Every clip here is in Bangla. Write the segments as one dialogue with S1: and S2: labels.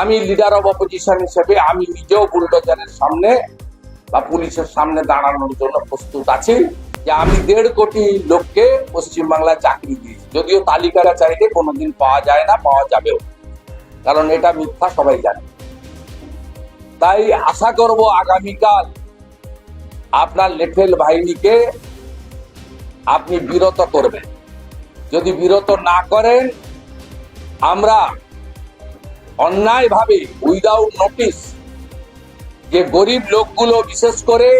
S1: আমি লিডার অব অপোজিশন হিসেবে আমি নিজেও বুলডোজারের সামনে বা পুলিশের সামনে দাঁড়ানোর জন্য প্রস্তুত আছি যে আমি দেড় কোটি লোককে পশ্চিমবাংলায় চাকরি দিয়েছি। যদিও তালিকাটা চাইলে কোনোদিন পাওয়া যায় না, পাওয়া যাবেও। কারণ এটা মিথ্যা, সবাই জানে। তাই আশা করব আগামীকাল আপনার লেফেল বাহিনীকে আপনি বিরত করবেন। যদি বিরত না করেন, আমরা অন্যায়ভাবে উইদাউট নোটিশ যে গরিব লোকগুলো বিশেষ করে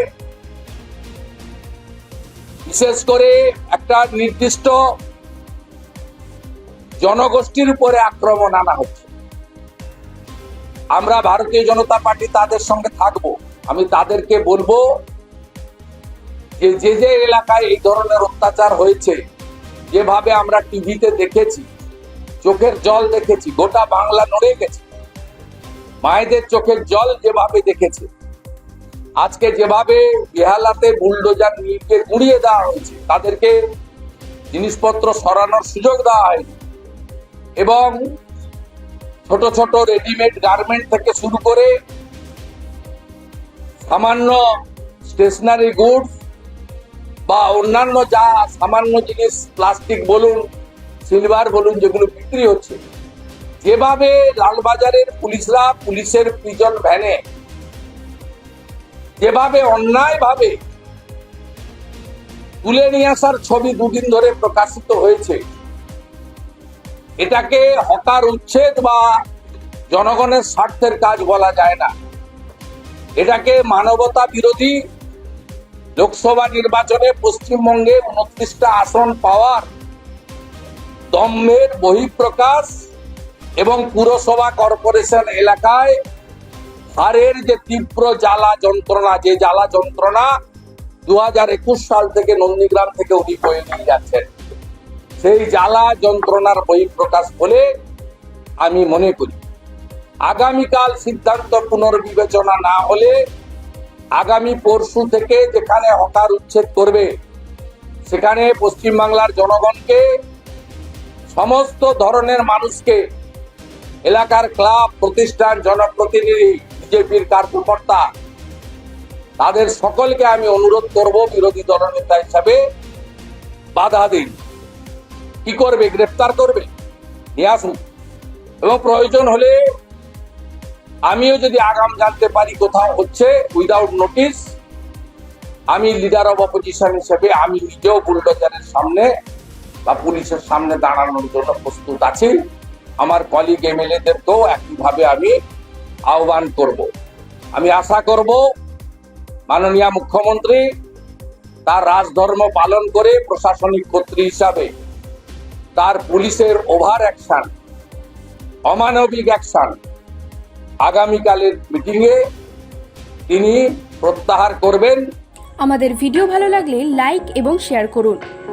S1: বিশেষ করে একটা নির্দিষ্ট জনগোষ্ঠীর উপরে আক্রমণ আনা হচ্ছে। আমরা ভারতীয় জনতা পার্টি তাদের সঙ্গে থাকব। আমি তাদেরকে বলব যে যে যে এলাকায় এই ধরনের অত্যাচার হয়েছে, যেভাবে আমরা টিভিতে দেখেছি চোখের জল দেখেছি, গোটা বাংলা নড়ে গেছে। মায়েদের চোখের জল যেভাবে দেখেছে, আজকে যেভাবে বেহালাতে বুলডোজার নিয়ে গুঁড়িয়ে দেওয়া হয়েছে, তাদেরকে জিনিসপত্র সরানোর সুযোগ দেওয়া হয়নি। এবং ছোট ছোট রেডিমেড গার্মেন্ট থেকে শুরু করে সামান্য স্টেশনারি গুডস বা অন্যান্য যা সামান্য জিনিস, প্লাস্টিক, বলুন সিলভার বলুন, যেগুলো বিক্রি হচ্ছে। যেভাবে লালবাজারের পুলিশরা পুলিশের প্রিজন ভ্যানে যেভাবে অন্যায় ভাবে তুলে নিয়ে আসার ছবি দুদিন ধরে প্রকাশিত হয়েছে, এটাকে হকার উচ্ছেদ বা জনগণের স্বার্থের কাজ বলা যায় না। এটাকে মানবতা বিরোধী লোকসভা নির্বাচনে পশ্চিমবঙ্গে উনত্রিশটা আসন পাওয়ার দম্ভের বহিঃপ্রকাশ এবং পুরসভা কর্পোরেশন এলাকায় হারের যে তীব্র জ্বালা যন্ত্রণা, যে জ্বালা যন্ত্রণা দু হাজার একুশ সাল থেকে নন্দীগ্রাম থেকে উনি বয়ে নিয়ে যাচ্ছেন। সেই জ্বালা যন্ত্রণার বহিঃপ্রকাশ বলে আমি মনে করি। আগামীকাল সিদ্ধান্ত পুনর্বিবেচনা না হলে আগামী পরশু থেকে যেখানে হকার উচ্ছেদ করবে, সেখানে পশ্চিমবাংলার জনগণকে সমস্ত ধরনের মানুষকে এলাকার ক্লাব, প্রতিষ্ঠান, জনপ্রতিনিধি, বিজেপির কার্যকর্তা, তাদের সকলকে আমি অনুরোধ করব বিরোধী দলনেতা হিসাবে বাধা দিন। কি করবে? গ্রেফতার করবে? নিয়ে আসুন। এবং প্রয়োজন হলে আমিও যদি আগাম জানতে পারি কোথাও হচ্ছে উইদাউট নোটিশ আমি লিডার অব অপোজিশন হিসেবে আমি নিজেও বুলডোজারের সামনে বা পুলিশের সামনে দাঁড়ানোর জন্য প্রস্তুত আছি। আমার কলিগ এমএলএদেরকেও একইভাবে আমি আহ্বান করব। আমি আশা করব মাননীয় মুখ্যমন্ত্রী তার রাজধর্ম পালন করে প্রশাসনিক কর্তৃ হিসাবে তার পুলিশের ওভার অ্যাকশন, অমানবিক অ্যাকশন আগামীকালের মিটিংয়ে তিনি প্রত্যাহার করবেন।
S2: আমাদের ভিডিও ভালো লাগলে লাইক এবং শেয়ার করুন।